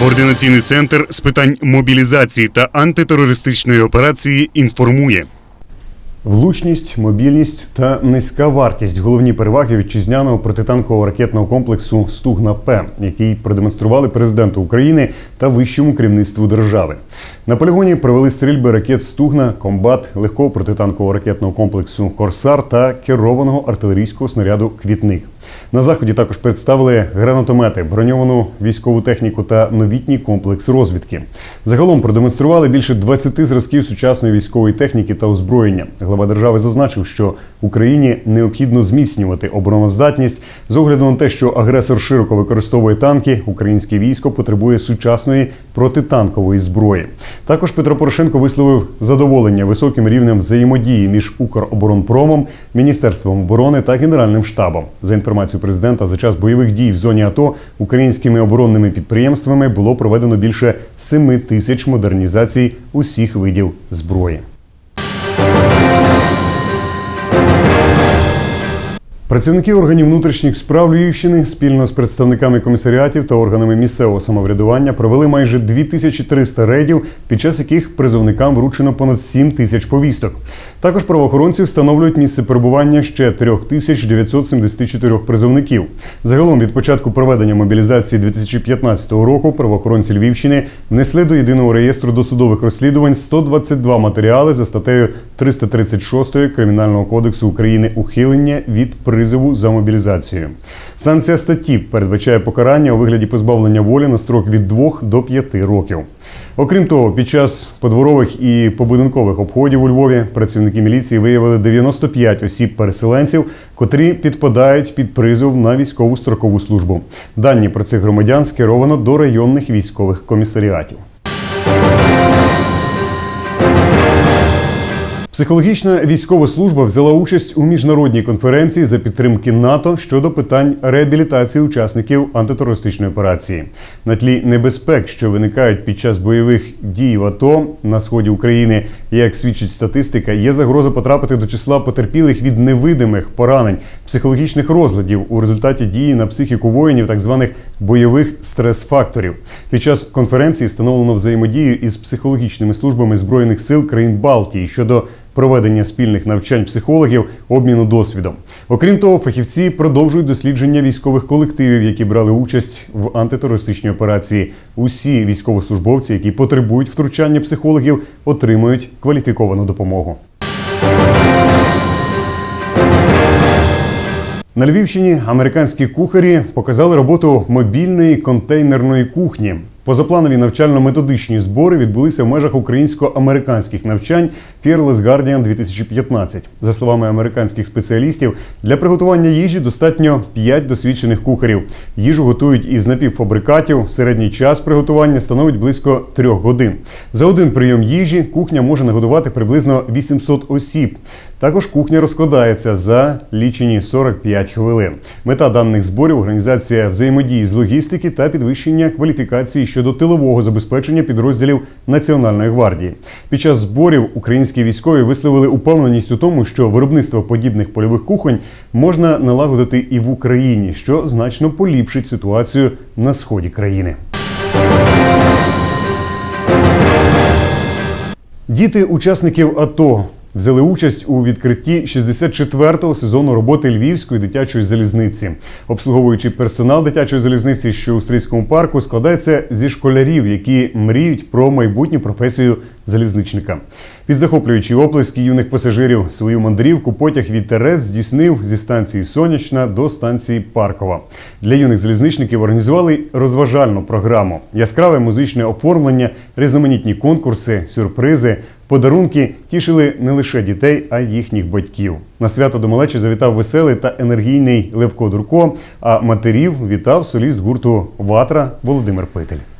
Координаційний центр з питань мобілізації та антитерористичної операції інформує. Влучність, мобільність та низька вартість головні переваги вітчизняного протитанкового ракетного комплексу Стугна П, який продемонстрували президенту України та вищому керівництву держави. На полігоні провели стрільби ракет Стугна, комбат, легкого протитанкового ракетного комплексу Корсар та керованого артилерійського снаряду Квітник. На заході також представили гранатомети, броньовану військову техніку та новітній комплекс розвідки. Загалом продемонстрували більше 20 зразків сучасної військової техніки та озброєння. Глава держави зазначив, що Україні необхідно зміцнювати обороноздатність з огляду на те, що агресор широко використовує танки. Українське військо потребує сучасної протитанкової зброї. Також Петро Порошенко висловив задоволення високим рівнем взаємодії між Укроборонпромом, Міністерством оборони та Генеральним штабом. За інформацією президента, за час бойових дій в зоні АТО українськими оборонними підприємствами було проведено більше 7 тисяч модернізацій усіх видів зброї. Працівники органів внутрішніх справ Львівщини спільно з представниками комісаріатів та органами місцевого самоврядування провели майже 2300 рейдів, під час яких призовникам вручено понад 7 тисяч повісток. Також правоохоронці встановлюють місце перебування ще 3974 призовників. Загалом від початку проведення мобілізації 2015 року правоохоронці Львівщини внесли до єдиного реєстру досудових розслідувань 122 матеріали за статтею 336 Кримінального кодексу України ухилення від призову за мобілізацією. Санкція статті передбачає покарання у вигляді позбавлення волі на строк від 2 до 5 років. Окрім того, під час подворових і побудинкових обходів у Львові працівники міліції виявили 95 осіб-переселенців, котрі підпадають під призов на військову строкову службу. Дані про цих громадян скеровано до районних військових комісаріатів. Психологічна військова служба взяла участь у міжнародній конференції за підтримки НАТО щодо питань реабілітації учасників антитерористичної операції. На тлі небезпек, що виникають під час бойових дій в АТО на сході України, як свідчить статистика, є загроза потрапити до числа потерпілих від невидимих поранень, психологічних розладів у результаті дії на психіку воїнів, так званих бойових стрес-факторів. Під час конференції встановлено взаємодію із психологічними службами збройних сил країн Балтії щодо проведення спільних навчань психологів, обміну досвідом. Окрім того, фахівці продовжують дослідження військових колективів, які брали участь в антитерористичній операції. Усі військовослужбовці, які потребують втручання психологів, отримують кваліфіковану допомогу. На Львівщині американські кухарі показали роботу мобільної контейнерної кухні. Позапланові навчально-методичні збори відбулися в межах українсько-американських навчань Fearless Guardian 2015. За словами американських спеціалістів, для приготування їжі достатньо 5 досвідчених кухарів. Їжу готують із напівфабрикатів. Середній час приготування становить близько 3 годин. За один прийом їжі кухня може нагодувати приблизно 800 осіб. Також кухня розкладається за лічені 45 хвилин. Мета даних зборів організація взаємодії з логістики та підвищення кваліфікації щодо тилового забезпечення підрозділів Національної гвардії. Під час зборів українські військові висловили упевненість у тому, що виробництво подібних польових кухонь можна налагодити і в Україні, що значно поліпшить ситуацію на сході країни. Діти учасників АТО взяли участь у відкритті 64-го сезону роботи Львівської дитячої залізниці. Обслуговуючий персонал дитячої залізниці, що у стрійському парку, складається зі школярів, які мріють про майбутню професію залізничника. Під захоплюючі оплески юних пасажирів свою мандрівку потяг вітерець здійснив зі станції Сонячна до станції Паркова. Для юних залізничників організували розважальну програму, яскраве музичне оформлення, різноманітні конкурси, сюрпризи. Подарунки тішили не лише дітей, а й їхніх батьків. На свято до малечі завітав веселий та енергійний Левко Дурко. А матерів вітав соліст гурту Ватра Володимир Питель.